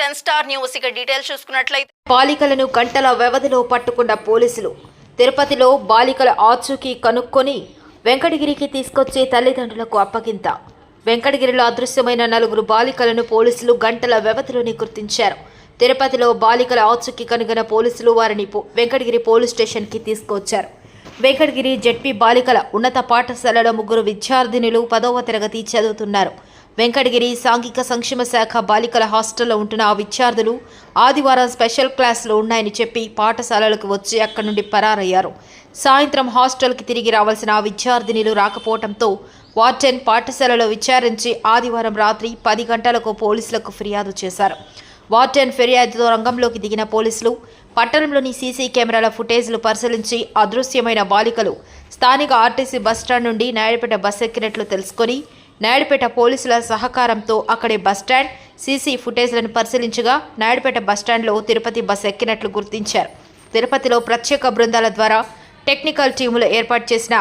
Ten star news. ఇక details చూసుకున్నట్లయితే బాలికలను గంటల వ్యవధిలో పట్టుకున్న పోలీసులు తిరుపతిలో బాలికల ఆచూకీ కనుక్కొని వెంకటగిరికి తీసుకొచ్చే తల్లిదండ్రులకు అప్పగింత. వెంకటగిరిలో అదృశ్యమైన నలుగురు బాలికలను పోలీసులు గంటల వ్యవధిలోనే గుర్తించారు. తిరుపతిలో బాలికల ఆచూకీ కనుగొన్న పోలీసులు వారిని వెంకటగిరి పోలీస్ స్టేషన్కి తీసుకొచ్చారు. వెంకటగిరి జెడ్పీ బాలికల ఉన్నత పాఠశాలలో ముగ్గురు విద్యార్థినులు పదవ తరగతి చదువుతున్నారు. వెంకటగిరి సాంఘిక సంక్షేమ శాఖ బాలికల హాస్టల్లో ఉంటున్న ఆ విద్యార్థులు ఆదివారం స్పెషల్ క్లాసులు ఉన్నాయని చెప్పి పాఠశాలలకు వచ్చి అక్కడి నుండి పరారయ్యారు. సాయంత్రం హాస్టల్కి తిరిగి రావాల్సిన ఆ విద్యార్థినిలు రాకపోవడంతో వార్డెన్ పాఠశాలలో విచారించి ఆదివారం రాత్రి పది గంటలకు పోలీసులకు ఫిర్యాదు చేశారు. వార్డెన్ ఫిర్యాదుతో రంగంలోకి దిగిన పోలీసులు పట్టణంలోని సీసీ కెమెరాల ఫుటేజ్లు పరిశీలించి అదృశ్యమైన బాలికలు స్థానిక ఆర్టీసీ బస్టాండ్ నుండి నాయుడుపేట బస్ ఎక్కినట్లు తెలుసుకొని నాయుడుపేట పోలీసుల సహకారంతో అక్కడే బస్టాండ్ సీసీ ఫుటేజ్లను పరిశీలించగా నాయుడుపేట బస్టాండ్లో తిరుపతి బస్ ఎక్కినట్లు గుర్తించారు. తిరుపతిలో ప్రత్యేక బృందాల ద్వారా టెక్నికల్ టీములు ఏర్పాటు చేసిన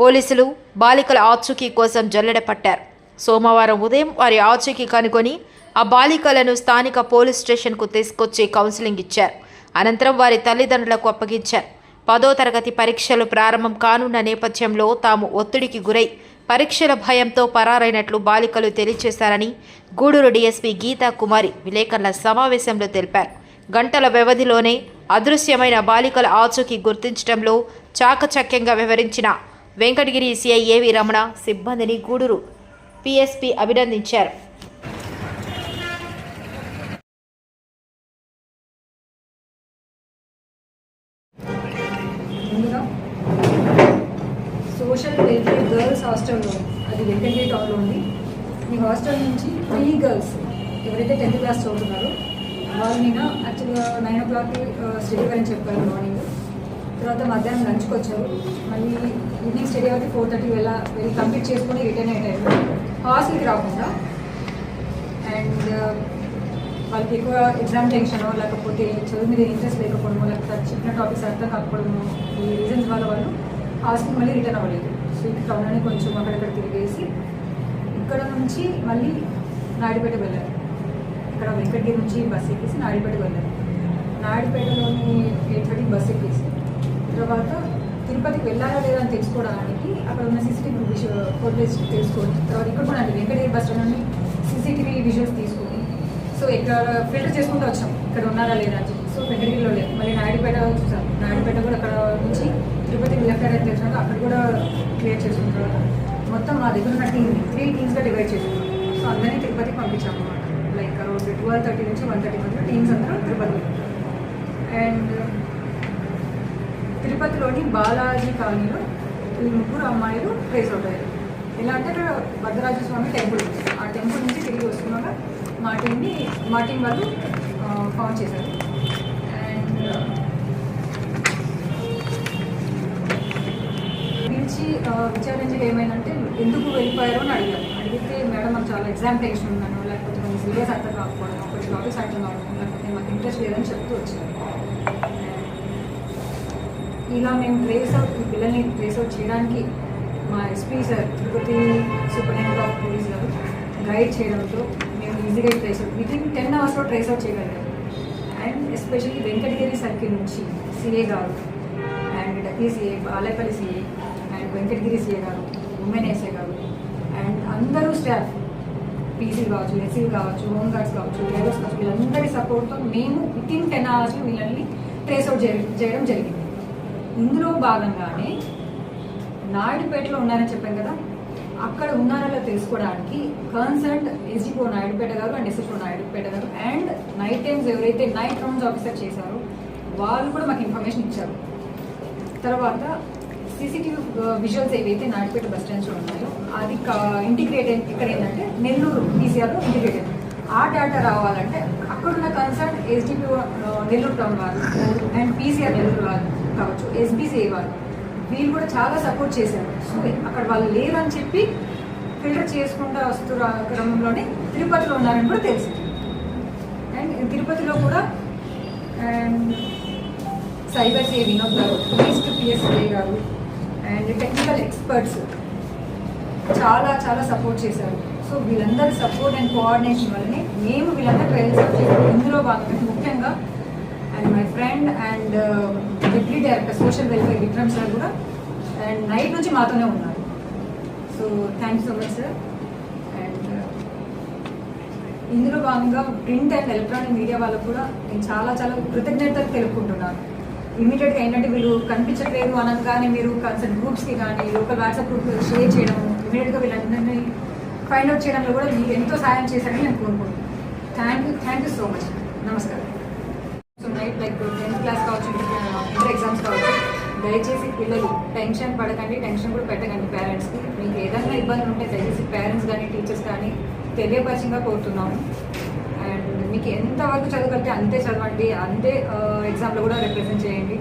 పోలీసులు బాలికల ఆచూకీ కోసం జల్లెడ పట్టారు. సోమవారం ఉదయం వారి ఆచూకీ కనుగొని ఆ బాలికలను స్థానిక పోలీస్ స్టేషన్కు తీసుకొచ్చి కౌన్సిలింగ్ ఇచ్చారు. అనంతరం వారి తల్లిదండ్రులకు అప్పగించారు. పదో తరగతి పరీక్షలు ప్రారంభం కానున్న నేపథ్యంలో తాము ఒత్తిడికి గురై పరీక్షల భయంతో పరారైనట్లు బాలికలు తెలియజేశారని గూడూరు డీఎస్పీ గీతా కుమారి విలేకరుల సమావేశంలో తెలిపారు. గంటల వ్యవధిలోనే అదృశ్యమైన బాలికల ఆచూకీ గుర్తించడంలో చాకచక్యంగా వివరించిన వెంకటగిరి సిఐ ఏవి రమణ సిబ్బందిని గూడూరు పిఎస్పి అభినందించారు. హాస్టల్లో అది వెంకటే టౌన్లో ఉంది. ఈ హాస్టల్ నుంచి త్రీ గర్ల్స్ ఎవరైతే టెన్త్ క్లాస్ చదువుతున్నారో వాళ్ళు నేను యాక్చువల్గా నైన్ ఓ క్లాక్కి స్టడీ అని చెప్పారు మార్నింగ్ తర్వాత మధ్యాహ్నం లంచ్కి వచ్చారు. మళ్ళీ ఈవినింగ్ స్టడీ అయితే ఫోర్ థర్టీ వెళ్ళ వెళ్ళి కంప్లీట్ చేసుకొని రిటర్న్ అయ్యే టైంలో హాస్టల్కి రాకుండా అండ్ వాళ్ళకి ఎక్కువ ఎగ్జామ్ టెన్షన్ లేకపోతే చదువు మీద ఇంట్రెస్ట్ లేకపోవడము లేకపోతే అది చెప్పిన టాపిక్స్ అర్థం కాకపోవడము ఈ రీజన్స్ వల్ల వాళ్ళు హాస్టల్ మళ్ళీ రిటర్న్ అవ్వలేదు. స్వీట్ ఇక్కడ అని కొంచెం అక్కడక్కడ తిరిగేసి ఇక్కడ నుంచి మళ్ళీ నాయుడుపేట వెళ్ళారు ఇక్కడ వెంకటగిరి నుంచి బస్ ఎక్కేసి నాయుడుపేట వెళ్ళారు నాయుడుపేటలోని ఎయిట్ థర్టీ బస్ ఎక్కేసి తర్వాత తిరుపతికి వెళ్ళారా లేదా అని తెలుసుకోవడానికి అక్కడ ఉన్న సీసీటీవీ విజువల్ ఫోటేజ్ తెలుసుకోండి తర్వాత ఇక్కడ కూడా అండి వెంకటగిరి బస్ స్టాండ్ నుండి సీసీటీవీ విజువల్స్ తీసుకొని సో ఇక్కడ ఫిల్టర్ చేసుకుంటూ వచ్చాం. ఇక్కడ ఉన్నారా లేదా అని చెప్పి. సో వెంకటగిరిలో లేదు. మళ్ళీ నాయుడుపేట చూసాం. నాయుడుపేట కూడా అక్కడ నుంచి తిరుపతి లెఫ్ట్ తెలిసినాక అక్కడ కూడా క్లియర్ చేసుకున్న తర్వాత మొత్తం మా దగ్గర ఉన్న టీమ్ త్రీ టీమ్స్గా డివైడ్ చేసుకున్నాం. సో అందరినీ తిరుపతికి పంపించాము అనమాట లైక్ అరౌండ్ ట్వెల్వ్ థర్టీ నుంచి వన్ థర్టీ మధ్య టీమ్స్ అందరూ తిరుపతి అండ్ తిరుపతిలోని బాలాజీ కాలనీలో ఈ ముగ్గురు అమ్మాయిలు ప్లేస్ అవుట్ అయ్యారు. ఎలా అంటే అక్కడ భద్రరాజ స్వామి టెంపుల్ ఉంది. ఆ టెంపుల్ నుంచి తిరిగి వస్తున్నాక మా టీంని మా టీం వాళ్ళు ఫౌండ్ చేశారు. పిలిచి ఆ, అంటే ఏమైందంటే ఎందుకు వెళ్ళిపోయారో అని అడిగారు. అడిగితే మేడం అది చాలా ఎగ్జామ్ టెన్షన్ ఉన్నాను లేకపోతే మన సిలబస్ అర్థం కాకపోవడం కొంచెం టాపిక్స్ అర్థం కావడం లేకపోతే మాకు ఇంట్రెస్ట్ లేదని చెప్తూ వచ్చాను ఇలా మేము ట్రేస్ అవుట్ ఈ పిల్లల్ని ట్రేస్ అవుట్ చేయడానికి మా SP sir Tirupati superintendent of police గారు గైడ్ చేయడంతో మేము ఈజీగా ట్రేస్ అవుట్ వితిన్ టెన్ అవర్స్లో ట్రేస్ అవుట్ చేయగలిగాం. అండ్ ఎస్పెషల్లీ వెంకటగిరి సర్కిల్ నుంచి సిఏ గారు and Dakkili CI Balepalli CI Venkatagiri CI గారు ఉమెన్ ఎస్ఏ గారు అండ్ అందరూ స్టాఫ్ పీసీ కావచ్చు ఎస్సీ కావచ్చు హోమ్ గార్డ్స్ కావచ్చు డ్రైవర్స్ కావచ్చు వీళ్ళందరి సపోర్ట్తో మేము విత్ ఇన్ టెన్ అవర్స్లో వీళ్ళని ట్రేస్ అవుట్ చేయడం జరిగింది. ఇందులో భాగంగానే నాయుడుపేటలో ఉన్నారని చెప్పాను కదా అక్కడ ఉన్నారో తెలుసుకోవడానికి కన్సర్ట్ ఎస్డిపో నాయుడుపేట గారు అండ్ ఎస్ఎస్ఓ నాయుడుపేట గారు అండ్ నైట్ టైమ్స్ ఎవరైతే నైట్ రౌండ్స్ ఆఫీసర్ చేశారో వాళ్ళు కూడా మాకు ఇన్ఫర్మేషన్ ఇచ్చారు. తర్వాత సీసీటీవీ విజువల్స్ ఏవైతే నాడిపేట బస్ స్టాండ్స్లో ఉన్నాయో అది ఇంటిగ్రేటెడ్ ఇక్కడ ఏంటంటే నెల్లూరు పీసీఆర్లో ఇంటిగ్రేటెడ్ ఆ డేటా రావాలంటే అక్కడున్న కన్సర్న్ ఎస్డిపి నెల్లూరు టౌన్ వాళ్ళు అండ్ పీసీఆర్ నెల్లూరు వాళ్ళు కావచ్చు ఎస్బీసీఐ వాళ్ళు వీళ్ళు కూడా చాలా సపోర్ట్ చేశారు. సో అక్కడ వాళ్ళు లేరని చెప్పి ఫిల్టర్ చేసుకుంటూ వస్తున్న క్రమంలోనే తిరుపతిలో ఉన్నారని కూడా తెలిసింది అండ్ తిరుపతిలో కూడా అండ్ సైబర్ సిఏ వినోద్ గారు ఈస్ట్ పిఎస్ఏ గారు అండ్ టెక్నికల్ ఎక్స్పర్ట్స్ చాలా చాలా సపోర్ట్ చేశారు. సో వీళ్ళందరి సపోర్ట్ అండ్ కోఆర్డినేషన్ వల్లనే మేము వీళ్ళందరూ ట్రైల్స్ వచ్చాము ఇందులో భాగంగా ముఖ్యంగా and my friend and deputy director social welfare Vikram sir కూడా అండ్ నైట్ నుంచి మాతోనే ఉన్నారు. So thank so much sir and ఇందులో భాగంగా ప్రింట్ అండ్ ఎలక్ట్రానిక్ మీడియా వాళ్ళకు కూడా నేను చాలా చాలా కృతజ్ఞతలు తెలుపుకుంటున్నాను. ఇమీడియట్గా ఏంటంటే వీళ్ళు కనిపించట్లేదు అనగానే మీరు కన్సర్ట్ గ్రూప్స్కి కానీ లోకల్ వాట్సాప్ గ్రూప్ షేర్ చేయడం ఇమీడియట్గా వీళ్ళందరినీ ఫైండ్ అవుట్ చేయడంలో కూడా మీరు ఎంతో సాయం చేశారని నేను కోరుకుంటున్నాను. Thank you thank you so much నమస్కారం. So night like tenth class కావచ్చు ఇంటర్ ఎగ్జామ్స్ కావచ్చు దయచేసి పిల్లలు టెన్షన్ పడకండి టెన్షన్ కూడా పెట్టకండి పేరెంట్స్కి మీకు ఏదైనా ఇబ్బంది ఉంటే దయచేసి పేరెంట్స్ కానీ టీచర్స్ కానీ తెలియపరిచంగా కోరుతున్నాము. మీకు ఎంతవరకు చదవగలిగితే అంతే చదవండి అంతే ఎగ్జామ్లో కూడా రిప్రజెంట్ చేయండి.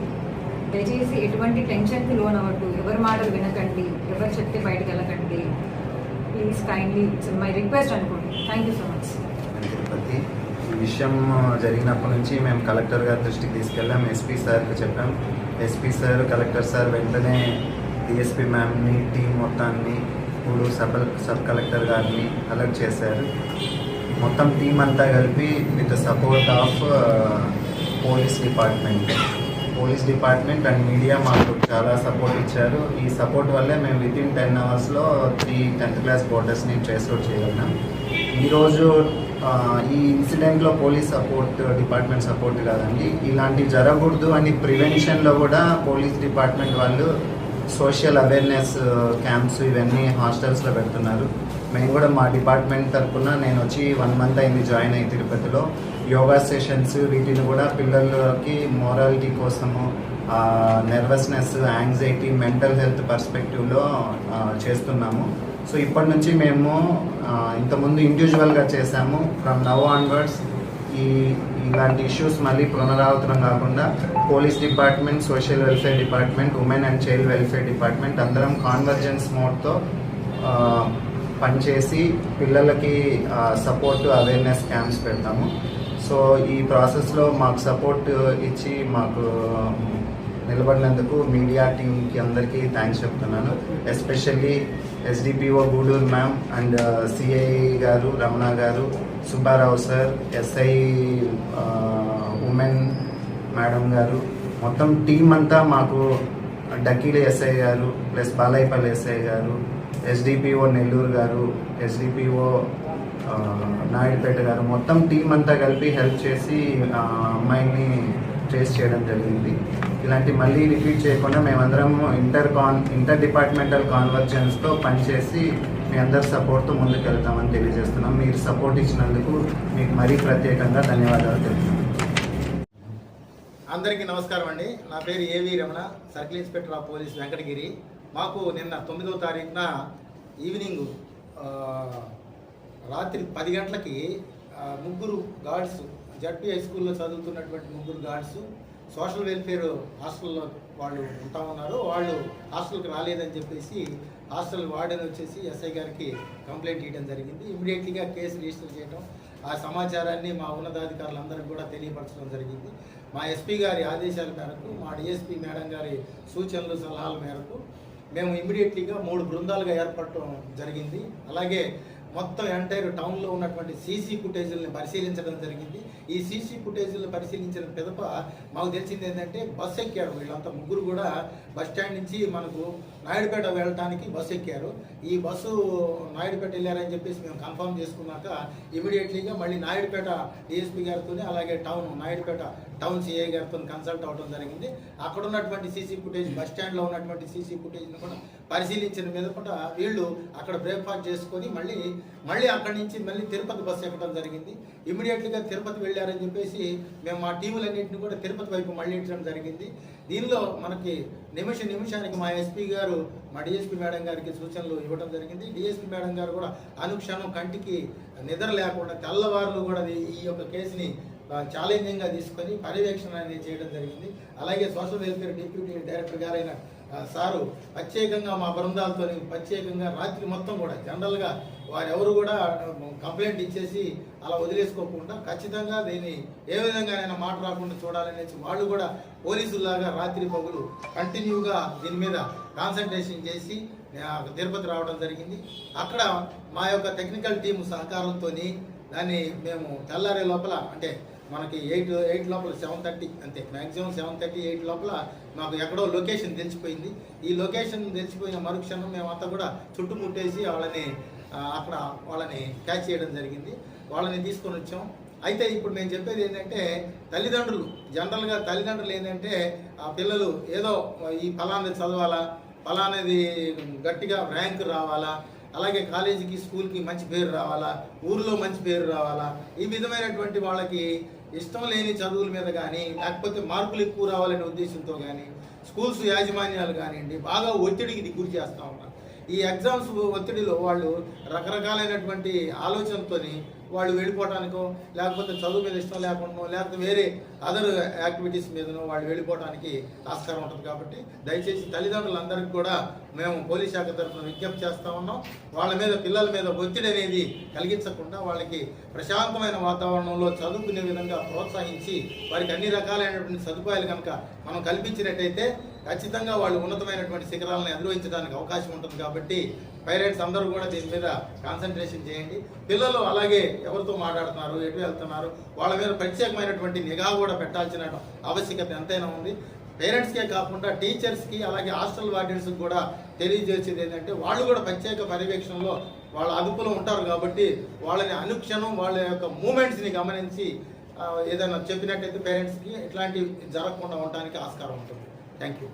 దయచేసి ఎటువంటి టెన్షన్కి లోన్ అవ్వద్దు ఎవరి మాటలు వినకండి ఎవరు చెప్తే బయటకు వెళ్ళకండి. Please kindly it's my request అనుకోండి. Thank you so much Tirupati. ఈ విషయం జరిగినప్పటి నుంచి మేము కలెక్టర్ గారి దృష్టికి తీసుకెళ్ళాం. ఎస్పీ సార్కి చెప్పాం. ఎస్పీ సార్ కలెక్టర్ సార్ వెంటనే డిఎస్పీ మ్యామ్ని టీం మొత్తాన్ని ఇప్పుడు సబ్ సబ్ కలెక్టర్ గారిని అలర్ట్ చేశారు. మొత్తం టీం అంతా కలిపి with support of police department police department and media మాకు చాలా సపోర్ట్ ఇచ్చారు. ఈ సపోర్ట్ వల్లే మేము విత్ ఇన్ టెన్ అవర్స్లో త్రీ టెన్త్ క్లాస్ బోర్డర్స్ని ట్రేస్ అవుట్ ఈరోజు ఈ ఇన్సిడెంట్లో పోలీస్ సపోర్ట్ డిపార్ట్మెంట్ సపోర్ట్ కాదండి. ఇలాంటివి జరగకూడదు అని ప్రివెన్షన్లో కూడా పోలీస్ డిపార్ట్మెంట్ వాళ్ళు సోషల్ అవేర్నెస్ క్యాంప్స్ ఇవన్నీ హాస్టల్స్లో పెడుతున్నారు. మేము కూడా మా డిపార్ట్మెంట్ తరఫున నేను వచ్చి వన్ మంత్ అయింది జాయిన్ అయ్యి తిరుపతిలో. యోగా సెషన్స్ వీటిని కూడా పిల్లలకి మోరాలిటీ కోసము నెర్వస్నెస్ యాంగ్జైటీ మెంటల్ హెల్త్ పర్స్పెక్టివ్లో చేస్తున్నాము. సో ఇప్పటి నుంచి మేము ఇంతకుముందు ఇండివిజువల్గా చేసాము ఫ్రమ్ నవ్ ఆన్వర్డ్స్ ఈ ఇలాంటి ఇష్యూస్ మళ్ళీ పునరావృతం కాకుండా police department social welfare department women and child welfare department అందరం కాన్వర్జెన్స్ మోడ్తో పనిచేసి పిల్లలకి సపోర్ట్ అవేర్నెస్ క్యాంప్స్ పెడతాము. సో ఈ ప్రాసెస్లో మాకు సపోర్ట్ ఇచ్చి మాకు నిలబడినందుకు మీడియా టీంకి అందరికీ థ్యాంక్స్ చెప్తున్నాను. Especially SDPO Gudur ma'am and CI గారు రమణ గారు Subbarao sir SI women madam గారు మొత్తం టీం అంతా మాకు డకీల ఎస్ఐ గారు ప్లస్ బాలయ్యపల్లి ఎస్ఐ గారు ఎస్డిపిఓ నెల్లూరు గారు ఎస్డిపిఓ నాయుడుపేట గారు మొత్తం టీం అంతా కలిపి హెల్ప్ చేసి అమ్మాయిని ట్రేస్ చేయడం జరిగింది. ఇలాంటి మళ్ళీ రిపీట్ చేయకుండా మేమందరం ఇంటర్ కాన్ ఇంటర్ డిపార్ట్మెంటల్ కాన్వర్జెన్స్తో పనిచేసి మీ అందరి సపోర్ట్తో ముందుకు వెళ్తామని తెలియజేస్తున్నాం. మీరు సపోర్ట్ ఇచ్చినందుకు మీకు మరీ ప్రత్యేకంగా ధన్యవాదాలు తెలుపుతున్నాం. అందరికీ నమస్కారం అండి. నా పేరు AV Ramana circle inspector of police Venkatagiri. మాకు నిన్న తొమ్మిదవ తారీఖున ఈవినింగ్ రాత్రి పది గంటలకి ముగ్గురు గార్డ్స్ జడ్పీ హై స్కూల్లో చదువుతున్నటువంటి ముగ్గురు గార్డ్స్ సోషల్ వెల్ఫేర్ హాస్టల్లో వాళ్ళు ఉంటా ఉన్నారు. వాళ్ళు హాస్టల్కి రాలేదని చెప్పేసి హాస్టల్ వార్డెన్ వచ్చేసి ఎస్ఐ గారికి కంప్లైంట్ ఇవ్వడం జరిగింది. ఇమీడియట్లీగా కేసు రిజిస్టర్ చేయడం ఆ సమాచారాన్ని మా ఉన్నతాధికారులందరికీ కూడా తెలియపరచడం జరిగింది. మా ఎస్పీ గారి ఆదేశాల మేరకు మా డిఎస్పీ మేడం గారి సూచనలు సలహాల మేరకు మేము ఇమీడియట్లీగా మూడు బృందాలుగా ఏర్పడటం జరిగింది. అలాగే మొత్తం ఎంటైర్ టౌన్లో ఉన్నటువంటి సీసీ ఫుటేజీలను పరిశీలించడం జరిగింది. ఈ సీసీ ఫుటేజీలను పరిశీలించిన పిదప మాకు తెలిసింది ఏంటంటే బస్సు ఎక్కారు వీళ్ళంతా ముగ్గురు కూడా బస్ స్టాండ్ నుంచి మనకు నాయుడుపేట వెళ్ళటానికి బస్సు ఎక్కారు. ఈ బస్సు నాయుడుపేట వెళ్ళారని చెప్పేసి మేము కన్ఫర్మ్ చేసుకున్నాక ఇమీడియట్లీగా మళ్ళీ నాయుడుపేట డిఎస్పీ గారితో అలాగే టౌన్ నాయుడుపేట టౌన్ సిఐ గారితో కన్సల్ట్ అవడం జరిగింది. అక్కడ ఉన్నటువంటి సీసీ ఫుటేజ్ బస్ స్టాండ్లో ఉన్నటువంటి సీసీ ఫుటేజ్ని కూడా పరిశీలించిన మీద కూడా వీళ్ళు అక్కడ బ్రేక్ఫాస్ట్ చేసుకొని మళ్ళీ మళ్ళీ అక్కడి నుంచి మళ్ళీ తిరుపతి బస్సు ఎక్కడం జరిగింది. ఇమీడియట్లీగా తిరుపతి వెళ్ళారని చెప్పేసి మేము మా టీములన్నింటినీ కూడా తిరుపతి వైపు మళ్ళించడం జరిగింది. దీనిలో మనకి నిమిష నిమిషానికి మా ఎస్పీ గారు మా డిఎస్పీ మేడం గారికి సూచనలు ఇవ్వడం జరిగింది. డిఎస్పీ మేడం గారు కూడా అనుక్షణం కంటికి నిద్ర లేకుండా తెల్లవారులు కూడా ఈ- యొక్క కేసుని ఛాలెంజింగ్గా తీసుకొని పర్యవేక్షణ అనేది చేయడం జరిగింది. అలాగే సోషల్ వెల్ఫేర్ డిప్యూటీ డైరెక్టర్ గారైన సారు ప్రత్యేకంగా మా బృందాలతో ప్రత్యేకంగా రాత్రి మొత్తం కూడా జనరల్గా వారెవరు కూడా కంప్లైంట్ ఇచ్చేసి అలా వదిలేసుకోకుండా ఖచ్చితంగా దీన్ని ఏ విధంగానైనా మాట రాకుండా చూడాలనేసి వాళ్ళు కూడా పోలీసుల్లాగా రాత్రి పగులు కంటిన్యూగా దీని మీద కాన్సన్ట్రేషన్ చేసి ఆ, తిరుపతి రావడం జరిగింది. అక్కడ మా యొక్క టెక్నికల్ టీం సహకారంతో దాన్ని మేము తెల్లారే లోపల అంటే మనకి ఎయిట్ ఎయిట్ లోపల సెవెన్ థర్టీ అంతే మ్యాక్సిమం సెవెన్ థర్టీ ఎయిట్ లోపల మాకు ఎక్కడో లొకేషన్ తెలిసిపోయింది. ఈ లొకేషన్ తెలిసిపోయిన మరుక్షణం మేమంతా కూడా చుట్టుముట్టేసి వాళ్ళని అక్కడ వాళ్ళని క్యాచ్ చేయడం జరిగింది. వాళ్ళని తీసుకొని వచ్చాం. అయితే ఇప్పుడు నేను చెప్పేది ఏంటంటే తల్లిదండ్రులు జనరల్గా తల్లిదండ్రులు ఏంటంటే ఆ పిల్లలు ఏదో ఈ ఫలానది చదవాలా ఫలానది గట్టిగా ర్యాంక్ రావాలా అలాగే కాలేజీకి స్కూల్కి మంచి పేరు రావాలా ఊర్లో మంచి పేరు రావాలా ఈ విధమైనటువంటి వాళ్ళకి ఇష్టం లేని చదువుల మీద కానీ లేకపోతే మార్కులు ఎక్కువ రావాలనే ఉద్దేశంతో కానీ స్కూల్స్ యాజమాన్యాలు కానివ్వండి బాగా ఒత్తిడికి గురి చేస్తూ ఉన్నారు. ఈ ఎగ్జామ్స్ ఒత్తిడిలో వాళ్ళు రకరకాలైనటువంటి ఆలోచనతోని వాళ్ళు వెళ్ళిపోవడానికో లేకపోతే చదువు మీద ఇష్టం లేకుండా లేకపోతే వేరే అదర్ యాక్టివిటీస్ మీదనో వాళ్ళు వెళ్ళిపోవడానికి ఆస్కారం ఉంటుంది కాబట్టి దయచేసి తల్లిదండ్రులందరికీ కూడా మేము పోలీస్ శాఖ తరఫున విజ్ఞప్తి చేస్తా ఉన్నాం. వాళ్ళ మీద పిల్లల మీద ఒత్తిడి అనేది కలిగించకుండా వాళ్ళకి ప్రశాంతమైన వాతావరణంలో చదువుకునే విధంగా ప్రోత్సహించి వారికి అన్ని రకాలైనటువంటి సదుపాయాలు కనుక మనం కల్పించినట్టయితే ఖచ్చితంగా వాళ్ళు ఉన్నతమైనటువంటి శిఖరాలను అధిరోహించడానికి అవకాశం ఉంటుంది కాబట్టి పేరెంట్స్ అందరూ కూడా దీని మీద కాన్సన్ట్రేషన్ చేయండి. పిల్లలు అలాగే ఎవరితో మాట్లాడుతున్నారు ఎటు వెళ్తున్నారు వాళ్ళ మీద ప్రత్యేకమైనటువంటి నిఘా కూడా పెట్టాల్సిన ఆవశ్యకత ఎంతైనా ఉంది. పేరెంట్స్కే కాకుండా టీచర్స్కి అలాగే హాస్టల్ వార్డెన్స్కి కూడా తెలియజేసేది ఏంటంటే వాళ్ళు కూడా ప్రత్యేక పర్యవేక్షణలో వాళ్ళ అదుపులో ఉంటారు కాబట్టి వాళ్ళని అనుక్షణం వాళ్ళ యొక్క మూమెంట్స్ని గమనించి ఏదైనా చెప్పినట్టయితే పేరెంట్స్కి ఇట్లాంటివి జరగకుండా ఉండడానికి ఆస్కారం ఉంటుంది. Thank you